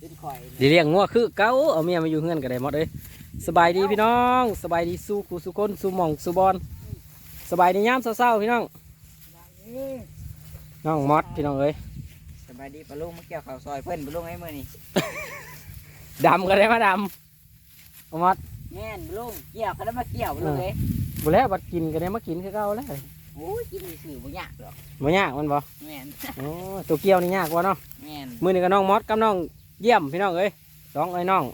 เป็นข่อยดีเลี้ยงงัวคือเก่าเอาเมียมาอยู่เฮือนก็ได้หมดเลยสบายดีพี่น้องสบายดีสู้กูสุคนสู้หมองสู้บอลสบายดียามเศร้าๆพี่น้องน้องมอดพี่น้องเอ้ยสบายดีปะลุงมาเกี่ยวข้าวซอยเพิ่นปะลุงไอ้มื้อนี้ดำก็ได้มาดำเอามอดแม่นปะลุงเกี่ยวก็ได้มาเกี่ยวปะลุงเอ้ยบุแล้วบัดกินก็ได้มากินคือเก่าแล้วโอ้ยกินสื่อบ่ยากหรอกบ่ยากมันบ่แม่นโอ้ตัวเกี่ยวนี่ยากกว่าเนาะแม่นมือนี่ก็น้องมอดกับน้อง เยี่ยมพี่น้องเอ้ยสองไอ้น้อง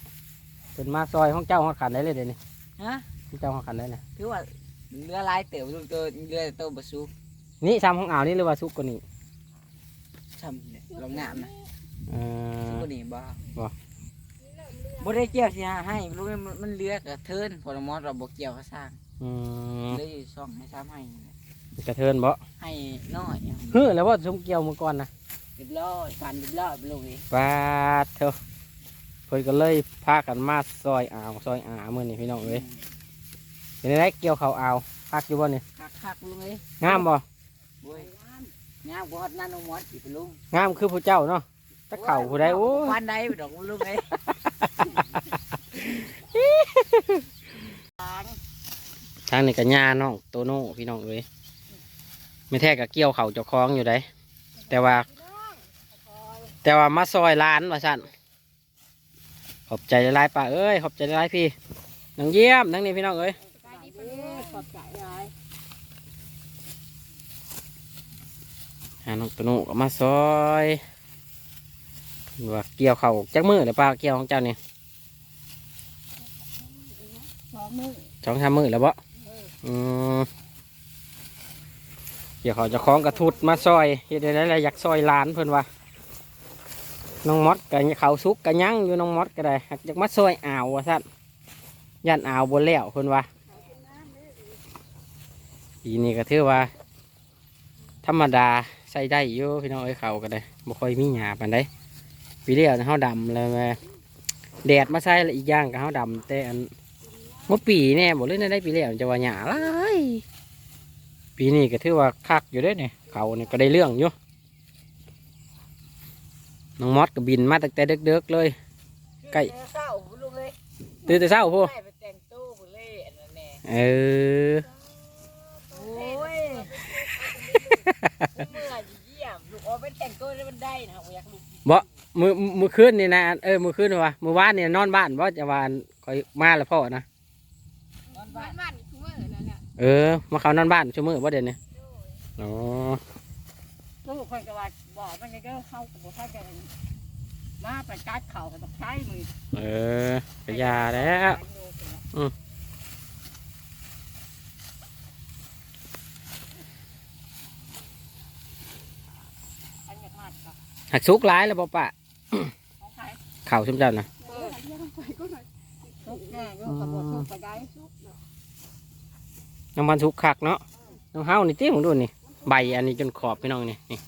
เป็นมาซอยของเจ้าของขันได้เลยเดี๋ยวนี้ฮะของเจ้าของขันได้เลยถือว่าเรือลายเต๋อปะลุงตัวเรือโตบ่สูงนี่ซ้ำของอ่าวนี่หรือว่าซุกกว่านี้ช่ำเลยลงน้ำนะเออบ่นี่บ่บ่บ่ได้เกี่ยวสิหาให้ปะลุงมันมันเรือกระเทินพอละมอดเราบ่เกี่ยวก็สร้างอืมเลยซ่องให้ซ้ำให้นี่แหละกระเทินบ่ให้น้อยเฮ้อแล้วว่าซุมเกี่ยวมือก่อนนะ เรียบร้อยฟันเรียบร้อยปะลุงเอ้ยปาดเถอะเพิ่นก็เลยพากันมาซอยอ่าวซอยอ่ามื่อนี่พี่น้องเอ้ยเป็นไงเกี่ยวเขาอ่าวพักอยู่บ่นี่คักๆปะลุงเอ้ยงามบ่โอ้ยงามกว่าฮอดนั่นน้องมอดสิปะลุงงามคือผู้เจ้าเนาะตะเข่าผู้ใดโอ้ยวันใดไปดอกลูกเอ้ยทางนี้ก็ย่าน้องโตโน่พี่น้องเอ้ยไม่แท้ก็เกี่ยวเขาเจ้าของอยู่ได้แต่ว่า แต่ว่ามาซอยร้านว่าสั่นขอบใจหลายๆป้าเอ้ยขอบใจหลายพี่นังเยี่ยมทั้งนี้พี่น้องเอ้ยขอบใจหลายหาน้องตโน่ก็มาซอยว่าเกี่ยวเขาจักมือเลยป้าเกี่ยวของเจ้านี่สองมือสองสามมือแล้วบ่อืมเกี่ยวเขาจะคล้องกระทุดมาซอยเฮ็ดได้ไรอยากซอยหลานเพิ่อนว่า น้องมดกับเขาซุกกับยังอยู่น้องมดก็ได้หักอยากมาซอยอ่าวว่าสั่นยันอ่าวบนแล้วเพิ่นว่าปีนี้ก็ถือว่า ธรรมดาใส่ได้อยู่พี่น้องเอ้ยเขาก็ได้บ่ค่อยมีหยาปานใดปีเดียวเฮาดำเลยแม่แดดมาใส่ล้วอีกอย่างก็เฮาดำแต่อันเมื่อปีเนี่ยบอกเล่นได้ปีแล้วจะว่าหยาไรปีนี้ก็ถือว่าคักอยู่ด้วยเนี่ยเขาเนี่ยก็ได้เรื่องอยู่ น้องมอสก็บินมาตั้งแต่เด็กๆเลยใกล้เศร้าลูกเลยตื่นแต่เช้าพูให้ไปแต่งตู้บุเล่อันนั้นแน่เออโอ้ยเมื่อเยี่ยมลูกเอาไปแต่งตู้แล้วมันได้นะอยากลูกมือมือคืนนี่นะเออมือคืนวะมือวานเนี่ยนอนบ้านว่าจะวานคอยมาแล้วพ่อนะนอนบ้าบ้านนบ้านคือว่าเออนั่นแหละเออมาเขานอนบ้านชั่วมือว่าเดี๋ยวนี้อ๋อตู้คอยกว่าบอ กมันก็เข้ากับบุท่ากันมาไปกัดเข่ากับตกใช้มือเออกระยาแล้วอืมอันนี้มากกับหักซุกร้ายแล้วป่ปะของใครเข่าชุ่มเจ้านะเออเรียกไปก็หน่อยทุกแน่ยกกระบอกทุกไปได้น้ำมันสุกคักเนาะน้องเฮานี่ตี้ผมดูนี่ ใบอันนี้จนขอบพี่น้องนี่นี่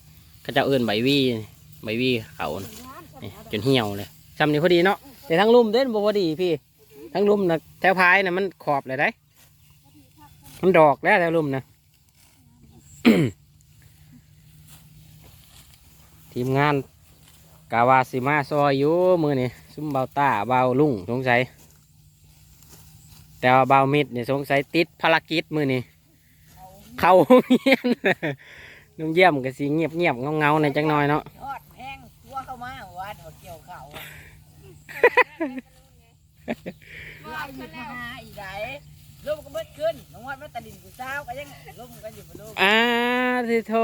เขาจะเอื่นใบวี่ใบวีเขานี่จนเหี่ยวเลยจำนี่พอดีเนาะแต่ทั้งลุ่มเด่นบ่พอดีพี่ ทั้งลุ่มนะแถวพายนะมันขอบเลยได้มันดอกแล้วแถวลุ่มนะทีมงานกาวาสิมาซอยอยู่มือนี่ซุ่มเบาต้าเบาลุงสงสัยแต่ว่าเบามิดนี่สงสัยติดภารกิจมือนี่เขาเงีย นนุ่มเยี่ยมก็สิเงียบเงียบๆเงาเงาๆในอยจังน้อยเนาะทอดแห้งตัวเข้ามาวัดหัวเกี่ยวเข่าว่าอยู่หาอีไดลมก็เบิดขึ้นน้องวัดมาตะดินกูเช้าก็ยังลมก็อยู่บนลมอ่าทีโท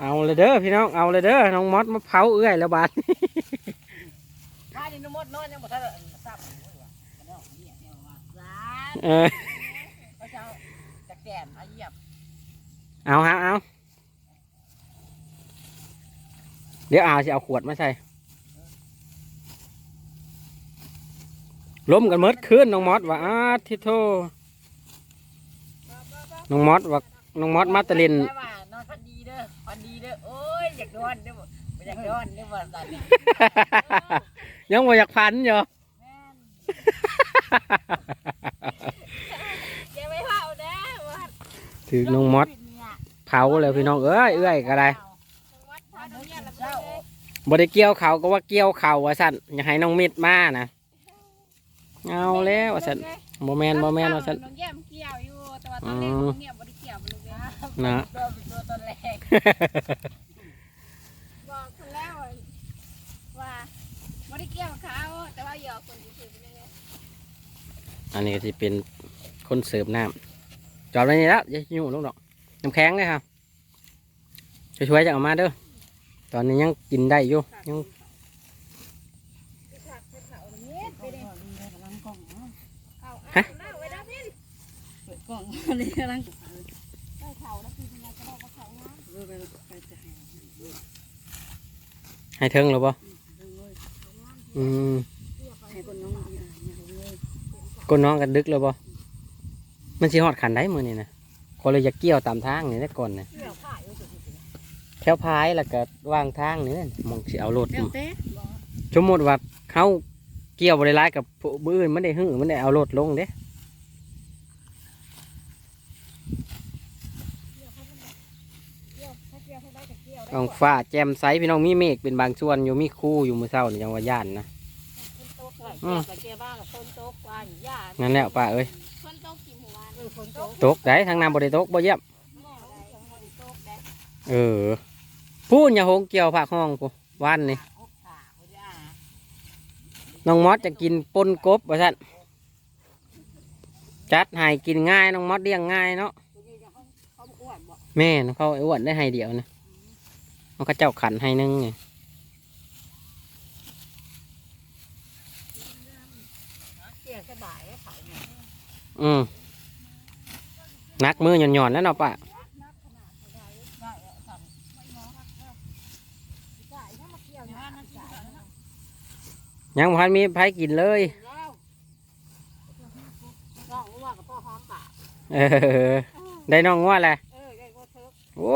เอาเลยเด้อพี่น้องเอาเลยเด้อน้องมอสมาเผาเอื้อยแล้วบาดถ้านี่น้ำมดนอนยังบ่ทันซับน้องเนี่ยเนี่ยว่าร้านเออเขาจะจะแกนเอาเหยียบเอาฮะเอา เดี๋ยวอาสิเอาขวดมาใส่ล้มกันเมดขึ้นน้องมอสว่าอาทิโทน้องมอสว่าน้องมอสมาตะลินว่านอนพันดีเด้อพันดีเด้อโอ้ยอยากนอนเด้อบ่อยากนอนเด้อว่าสั่นเนี่ยยังบ่าอยากพันอยู่แม่นแกไม่าแน่วัดถือน้องมอสเผาเลยพี่น้องเอ้ยเอ้ยก็ได้ บ่ได้เกี่ยวเขาก็ว่าเกี่ยวเขาว่าสั่นอยากให้น้องมิดมานะเอาแล้วว่าสั่นโมแมนโมแมนว่าสั่นน้องแย้มเกี่ยวอยู่แต่ว่าตอนแรกอืมน้องเนี่ยบ่ได้เกี่ยวมันเลยนะตัวเป็นตัวตอนแรกบอกคนแล้วว่าบ่ได้เกี่ยวกับเขาแต่ว่าหยอกคนที่ถือไปเลยอันนี้ก็จะเป็นคนเสิร์ฟน้ำจอดไว้นี่แล้วอย่ายุ่งลูกดอกน้ำแข็งเลยครับช่วยๆจะเอามาเด้อ ตอนนี้ยังกินได้อยู่ยังเอาเอาเล่าไว้ได้พี่กล่องอะไรกำลังได้เขาแล้วพี่ทำไมจะบอกว่าเขานะไปไปจะให้ให้เทิงหรือเปล่าอืมให้คนน้องอะเนี่ยเลยก้นน้องกันดึกเลยบ่มันสิฮอดขันได้มือนี่นะก็เลยอยากเกี่ยวตามทางนี่ได้ก่อนนะ แถวพายแล้วก็วางทางนี่นะมองสิเอารถเต้เต้สมมติว่าเขาเกี่ยวบริไลายกับผู้บื้อื่นมันได้หึ่งมันได้เอารถลงเด้เกี่ยวถ้าเกี่ยวให้ได้กับเกี่ยวได้ท้องฟ้าแจ่มใสพี่น้องมีเมฆเป็นบางส่วนอยู่มีคู่อยู่มือเศร้านี่ยังว่าย่านนะ คนโตกเกี่ยวกับเกี่ยวบ้างกับคนโต๊ะว่าหญ้านั่นแหละป้าเอ้ยคนโตกี่หมู่บ้านเออคนโต๊ะตกได้ทางน้ำบริตกบ่เยี่ยมแม่อะไรยังคนโตกได้เออ พูดอย่าโหงเกี่ยวผักห้องกูวันนี่น้องมอสจะกินปนกบว่าท่นจัดให้กินง่ายน้องมอสเลี้ยงง่ายเนาะตัวนี้เขาเขาอ้วนบ่แม่นเขาอ้วนได้ให้เดียวนะมันก็เจ้าขันให้หนึงไงอืมนักมือหย่อนๆแล้วเนาะป้า ได้สั่ง จ่ายถ้ามาเกี่ ยวอย่างนะนั้นจ่ายแล้วยังพันมีไผกินเลยแล้วน้องว่ากับพ่อหอมปากเออได้น้องว่าแหละเออได้ก็เทิบโอ้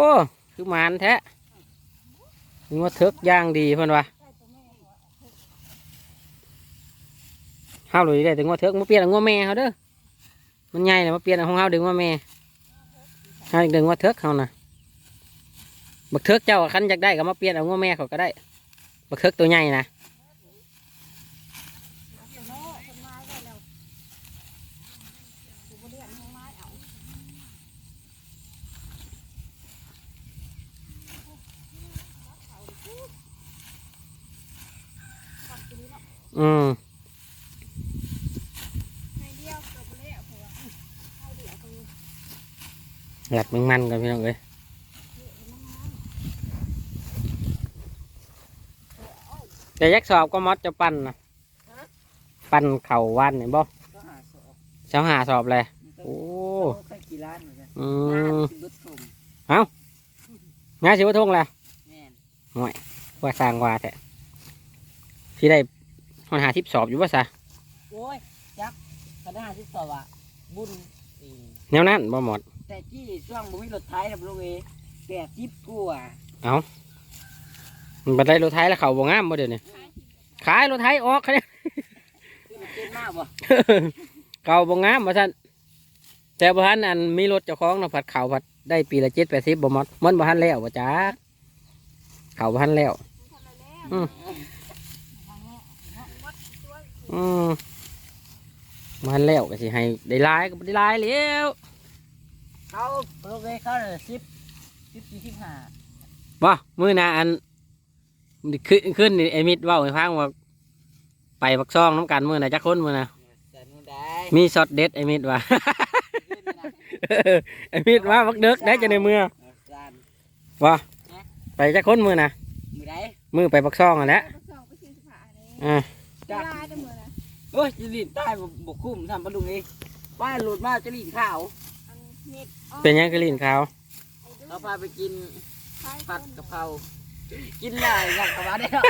คือหมานแท้งวดเทึกย่างดีเพิ่นว่าห้าวเลยได้ถึงงวดเทึกมาเปลี่ยนเอางวดแม่เขาเด้อมันใหญ่เลยมาเปลี่ยนเอาของเฮาดึงว่าแม่เฮาดึงว่าเทึกเขานะบักเทึกเจ้าคันอยากได้ก็มาเปลี่ยนเอางวดแม่เขาก็ได้ บักเทึกตัวใหญ่นะอืมให้เดียวกับเละเพราะว่าให้เดียวคือหลัดมึงมันกันพี่น้องเอ้ย แต่ยักษ์สอบก็มอดจะปั่นนะปั่นเข่าวันเนี่ยบ่ก็หาสอบเช้าหาสอบเลยโอ้ใส่กี่ล้านเหมือนกันอืน้ามบุตรสมงานสิวะทงแหละแม่นว่าสร้างว่าแท้ที่ได้หอนหาทิพสอบอยู่ว่าซะโอ้ยยักษ์คณะที่สอบอะบุญอีแนวนั้นบ่หมดแต่ที่ช่วงบุมีรถไทยนะลูกเอแปดสิบกว่ามัน บันไดรถไทยแล้วเขาบ่งามบ่เดี๋ยวนี้ขายรถไทยออกเขาเนี่ยคือมันเก่งมากบ่เขาบ่งามว่าท่านแต่บ่ทันอันมีรถเจ้าของเนาะผัดเขาผัดได้ปีละเจ็ดแปดสิบบ่หมดมันบ่ทันแล้วบ่จักเขาบ่ทันแล้วทำอะไรแล้วอืมอืมบ่ทันแล้วก็สิให้ได้หลายก็บ่ได้หลายแล้วเขาลูกเอเขาเลยสิบสิบสี่สิบห้าบ่มื้อหน้าอัน ขึ้นขึ้นนี่ไอ้มิดเว้าให้ฟังว่าไปปักซองน้ำกันมื้อน่ะจักคนมื้อน่ะแต่นู่นได้มีช็อตเด็ดไอ้มิดว่า ไอ้มิดว่าบักเด็กได้จะในเมื่อการว่าไปจักคนมื้อน่ะมือได้มื้อไปปักซองอะแหละก็สองก็สี่สิบห้าเลยอ่าจะลายแต่มือนะโอ้ยจะลีนใต้บกคุ้มทำปลาดุงเองป้ายหลุดมาจะลีนข้าวอันเม็ดเป็นหยังกะลินขาวเราพาไปกินผัผัดดกักะบเพรา กินได้อยากกลับมาได้หรอ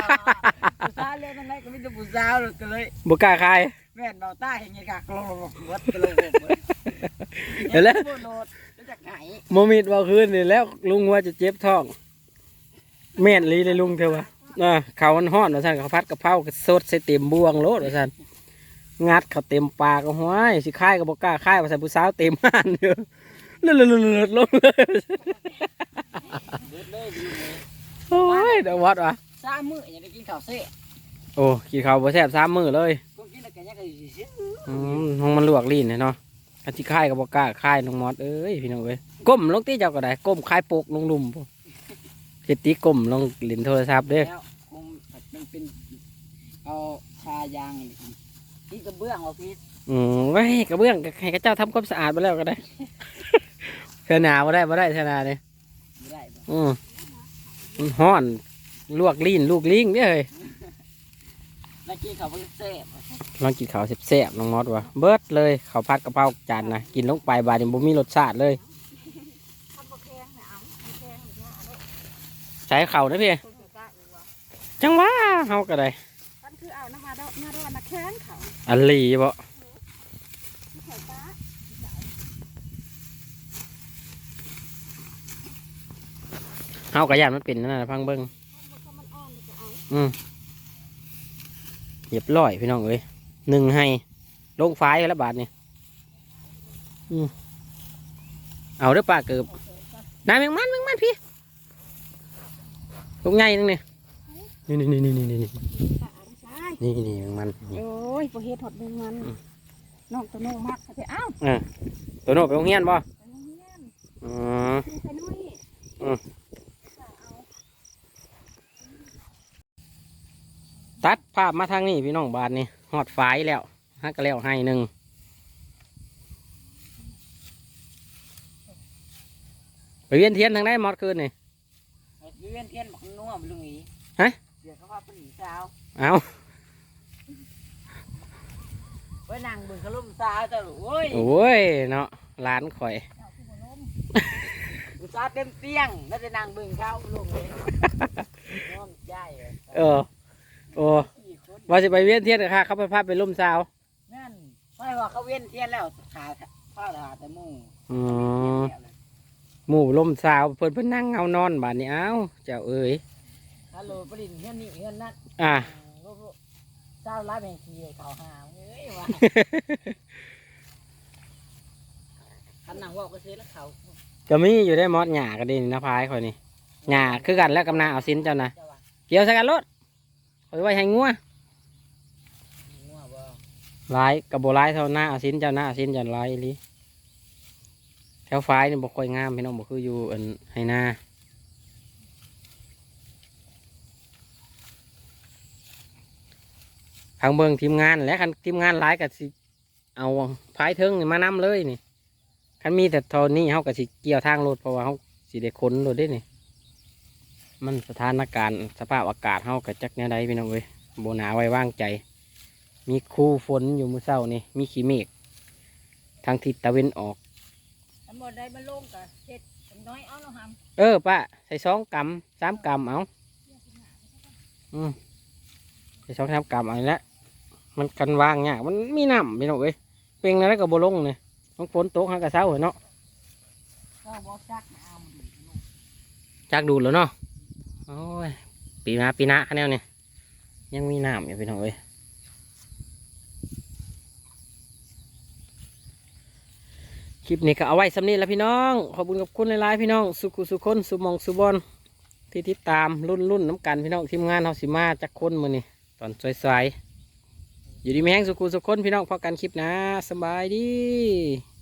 ผู้สาวเลยมันได้ก็ไม่ต้องผู้สาวเลยก็เลยบุกล้าคายแม่นเบาใต้เห็นไงค่ะกลงวัดกลงเดี๋ยวแล้วโโลดแล้วจากไหนโมมิดว่าคืนนี่แล้วลุงว่าจะเจ็บท้อง แม่นลีเลยลุงเถอะวะอ่าเขามันฮ้อนว่าซั่นเขาพัดกะเพราก็สดใส่เต็มบวงโลดว่าซั่นงัดเขาเต็มปากก็ห้วยสิคายก็บ่กล้าคายว่าซั่นผู้สาวเต็มห้านอยู่เลือดๆๆๆลงเลยเด็ดเลยดีเลยโอ้ยเดี๋ยววัดวะสสามมื้อยังได้กินข้าวเซ่โอ้กินข้าวบ่แซ่บสามมื้อเลยกูกินแล้วก็ยังก็สิซื้ออืมห้องมันลวกลิ้นเนี่ยเนาะอันที่ค่ายกับบ่กล้าค่ายน้องมอดเอ้ยพี่น้องเอ้ยก้มลงตีเจ้าก็ได้ก้มค่ายปกลงลุ่มพุ่นเฮ็ดตีก้มลงเล่นโทรศัพท์เด้อแล้วคงมันเป็นเอาชายางนี่ที่กระเบื้องว่าพี่อืมไว้กระเบื้องก็ให้กระเจ้าทำความสะอาดไปแล้วก็ได้ เทนาบ่ได้บ่ได้เทนาเนี่ยไม่ได้บ่อืม มันฮ้อนลวกลิ้นลูกลิงเด้อเฮ้ยแล้วกินข้าวเพิ่นเซ่บลองกินข้าวแซ่บๆน้องมอดว่ะเบิดเลยข้าวผัดกะเพราจานนะกินลงไปบาดนี้บ่มีรสชาติเลยทำบ่แข็งนะเอาบ่แข็งอย่าเอาใช้ข้าวนะพี่คนจะกล้าอีกว่าจังว่าเฮาก็ได้มันคือเอาน้ำมาดอกมาดอกมาแข็งเขาอันลีบ่ที่ไข่ปลา เฮาก็ย่านมันเป็นนั่นน่ะพังเบิ่งถ้ามันอ่อนจะเอาอืมเรียบร้อยพี่น้องเอ้ยหนึ่งให้ลงไฟแล้วบาทนี่อืมเอาเด้อป้าเกิบนายแมงมันแมงมันพี่ลูกใหญ่นึงนี่นี่นี่นี่นี่นี่นี่ปลาใช่นี่นี่แมงมันนี่โอ้ยบ่เฮ็ดหดดึงมันอืมน้องตัวน้องมักเขาจะเอ้าตัวโน้ไปโรงเรียนบ่ไปโรงเรียนอืมคือไปน้อย อืม เอาเอา ตัดภาพมาทางนี้พี่น้องบาทนี่หอดฝายแล้วฮักก็แล้วให้หนึ่งไปเวียนเทียนทางไหนมอดคืนนี่ไอ้เวียนเทียนบอกนัวมันลุงอีฮะเดี๋ยวเขาว่าเป็นหนีสาวเอาไว้นั่งเบิ่งเขาลุ่มสาวจ้ะลูกโอ้ยโอ้ยเนาะร้านข่อยลูกสาวเต็มเตียงแล้วจะนั่งเบิ่งเขาลุงเลยน้อมใจเลยเออ โอ้สี่คนว่าจะไปเวียนเทียนค่ะเขาไปพาไปล่มสาวนั่นไม่ว่าเขาเวียนเทียนแล้วขาข้าวหาแต่หมูอืมหมู่ล่มสาวเพิ่นเพิ่นนั่งเอานอนบาดนี้เอ้าเจ้าเอ้ยฮัลโหลปรินเฮียนนี่เฮียนนั่นอะลูกๆเจ้ารับแห่งขี้เขาหาเอ้ยว่าคันนั่งเว่าก็ซื้อแล้วเขาก็มีอยู่ได้มอดหญ้าก็ดีนี่นะพายข่อยนี่หญ้าคือกันแล้วกำนาเอาสินเจ้านะเจ้าว่าเกี่ยวใส่กันรถ ข่อยไว้ให้งัวงัวบ่ลายกับโบลายเท่าหน้าอาสินเจ้าหน้าอาสินเจ้าลายอีหลีแถวฟ้ายนี่บ่ค่อยงามพี่น้องบ่คืออยู่อันให้หน้าทางเบิ่งทีมงานและคันทีมงานหลายก็สิเอาพายเทิงนี่มานำเลยนี่คันมีแต่เทอนี้เฮาก็สิเกี่ยวทางรถเพราะว่าเฮาสิได้ขนรถได้นี่ มันสถานการณ์สภาพอากาศเฮาก็จักแนวใดพี่น้องเอ้ยบ่หนาไว้วางใจ มีคูฝนอยู่มื้อเช้านี่มีขี้เมฆทางทิศตะเวนออกทั้งหมดได้มาลงกับเฮ็ดน้อยเอาเนาะหำเออป้าใส่สองกำสามกำเอาอืมใส่สองสามกำเอาละมันกันวางเนี่ยากมันมีน้ำพี่น้องเอ้ยเป็นแล้วก็บ่ลงเนี่ยต้องฝนตกหากระเช้าเหรอเนาะก็บอกจักมาเอามาดูลูกจากดูดแล้วเนาะโอ้ย ปีหนาปีหนาคะแนนเนี่ยยังมีน้ำอยู่พี่น้องเอ้ยคลิปนี้ก็เอาไว้สำนีแล้วพี่น้อง ขอบคุณกับคุณหลายๆพี่น้อง สุขุสุคนสุมองสุบอลที่ติดตามรุ่นรุ่นน้ำกันพี่น้องทีมงานเฮาสิมาจากคนมือนี่ตอนสวยๆอยู่ดีมีแห้งสุขุสุคนพี่น้องพอกันคลิปนะสบายดี